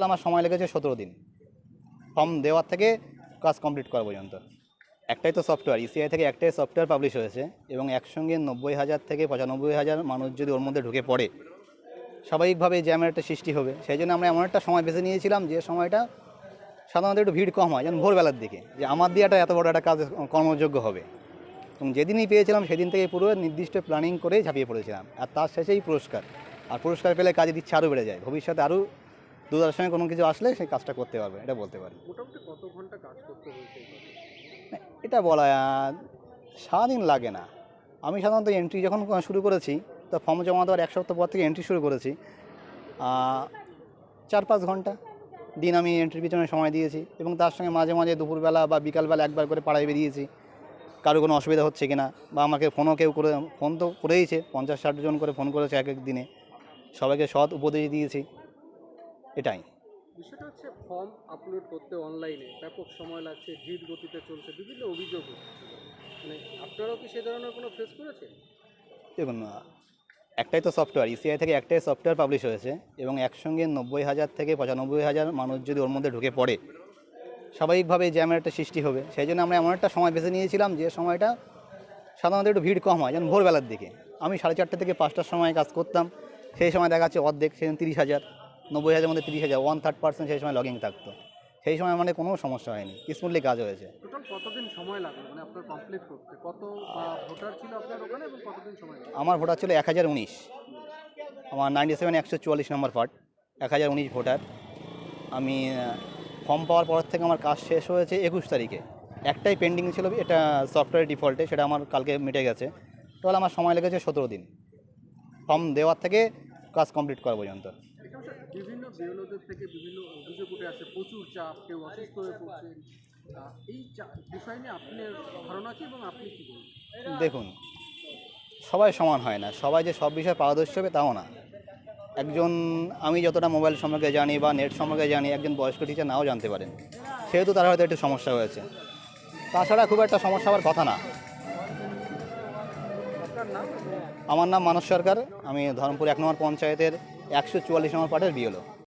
তাহলে আমার সময় লেগেছে সতেরো দিন। ফর্ম দেওয়ার থেকে কাজ কমপ্লিট করা পর্যন্ত। একটাই তো সফটওয়্যার ইসিআই থেকে একটাই সফটওয়্যার পাবলিশ হয়েছে এবং একসঙ্গে নব্বই হাজার থেকে পঁচানব্বই হাজার মানুষ যদি ওর মধ্যে ঢুকে পড়ে, স্বাভাবিকভাবে জ্যামের একটা সৃষ্টি হবে। সেই জন্য আমরা এমন একটা সময় বেছে নিয়েছিলাম যে সময়টা সাধারণত একটু ভিড় কম হয় যেমন ভোরবেলার দিকে, যে আমার দিয়াটা এত বড় একটা কাজ কর্মযোগ্য হবে। এবং যেদিনই পেয়েছিলাম সেদিন থেকে পুরো নির্দিষ্ট প্ল্যানিং করে ঝাঁপিয়ে পড়েছিলাম। আর তার শেষেই পুরস্কার। আর পুরস্কার পেলে কাজের ইচ্ছা আরও বেড়ে যায়, ভবিষ্যতে আরও দুধার সঙ্গে কোনো কিছু আসলে সেই কাজটা করতে পারবে এটা বলতে পারি। মোটামুটি কত ঘণ্টা কাজ করতে হয়েছে এটা বলা সারাদিন লাগে না। আমি সাধারণত এন্ট্রি যখন শুরু করেছি তো ফর্ম জমা দেওয়ার এক সপ্তাহ পর থেকে এন্ট্রি শুরু করেছি। চার পাঁচ ঘণ্টা দিন আমি এন্ট্রির পিছনে সময় দিয়েছি এবং তার সঙ্গে মাঝে মাঝে দুপুরবেলা বা বিকালবেলা একবার করে পাড়ায় বেরিয়েছি। কারও কোনো অসুবিধা হচ্ছে কি না বা আমাকে ফোনও কেউ করে ফোন তো করেইছে পঞ্চাশ ষাট জন করে ফোন করেছে এক এক দিনে। সবাইকে সৎ উপদেশ দিয়েছি। এটাই। বিষয়টা হচ্ছে ফর্ম আপলোড করতে অনলাইনে ব্যাপক সময় লাগছে ধীর গতিতে চলছে বিভিন্ন অভিযোগ মানে আপনারাও কি সে ধরনের কোনো ফেস করেছেন? দেখুন একটাই তো সফটওয়্যার ইসিআই থেকে একটাই সফটওয়্যার পাবলিশ হয়েছে এবং একসঙ্গে নব্বই হাজার থেকে পঁচানব্বই হাজার মানুষ যদি ওর মধ্যে ঢুকে পড়ে স্বাভাবিকভাবে জ্যামের একটা সৃষ্টি হবে। সেই জন্য আমরা এমন একটা সময় বেছে নিয়েছিলাম যে সময়টা সাধারণত একটু ভিড় কম হয় যেমন ভোরবেলার দিকে। আমি সাড়ে চারটে থেকে পাঁচটার সময় কাজ করতাম সেই সময় দেখা যাচ্ছে অর্ধেক সেদিন তিরিশ হাজার। নব্বই হাজার মধ্যে তিরিশ হাজার ওয়ান থার্ড পার্সেন্ট সেই সময় লগিং থাকতো। সেই সময় মানে কোনো সমস্যা হয়নি স্মুথলি কাজ হয়েছে। টোটাল কতদিন সময় লাগল? মানে আপনার কমপ্লিট করতে? কত ভোটার ছিল আপনার ওখানে এবং কতদিন সময় আমার ভোটার ছিল এক হাজার উনিশ। আমার নাইনটি সেভেন একশো চুয়াল্লিশ নম্বর পার্ট এক হাজার উনিশ ভোটার। আমি ফর্ম পাওয়ার পর থেকে আমার কাজ শেষ হয়েছে একুশ তারিখে। একটাই পেন্ডিং ছিল এটা সফটওয়্যার ডিফল্টে সেটা আমার কালকে মিটে গেছে। তাহলে আমার সময় লেগেছে সতেরো দিন। ফর্ম দেওয়ার থেকে কাজ কমপ্লিট করা পর্যন্ত। বিভিন্ন বিএলওদের থেকে বিভিন্ন অভিযোগ উঠে আসে প্রচুর চাপ কেউ অসুস্থ হয়ে পড়ছেন এই বিষয় নিয়ে আপনার ধারণা কি এবং আপনি কি বলবেন? দেখুন সবাই সমান হয় না। সবাই যে সব বিষয়ে পারদর্শী হবে তাও না। একজন আমি যতটা মোবাইল সম্পর্কে জানি বা নেট সম্পর্কে জানি একজন বয়স্ক টিচার নাও জানতে পারেন। সেহেতু তার হয়তো একটু সমস্যা হয়েছে। তাছাড়া খুব একটা সমস্যা হওয়ার কথা না। আমার নাম মানস সরকার। আমি ধর্মপুর এক নম্বর পঞ্চায়েতের একশো চুয়াল্লিশ নম্বর পার্টের বিএলও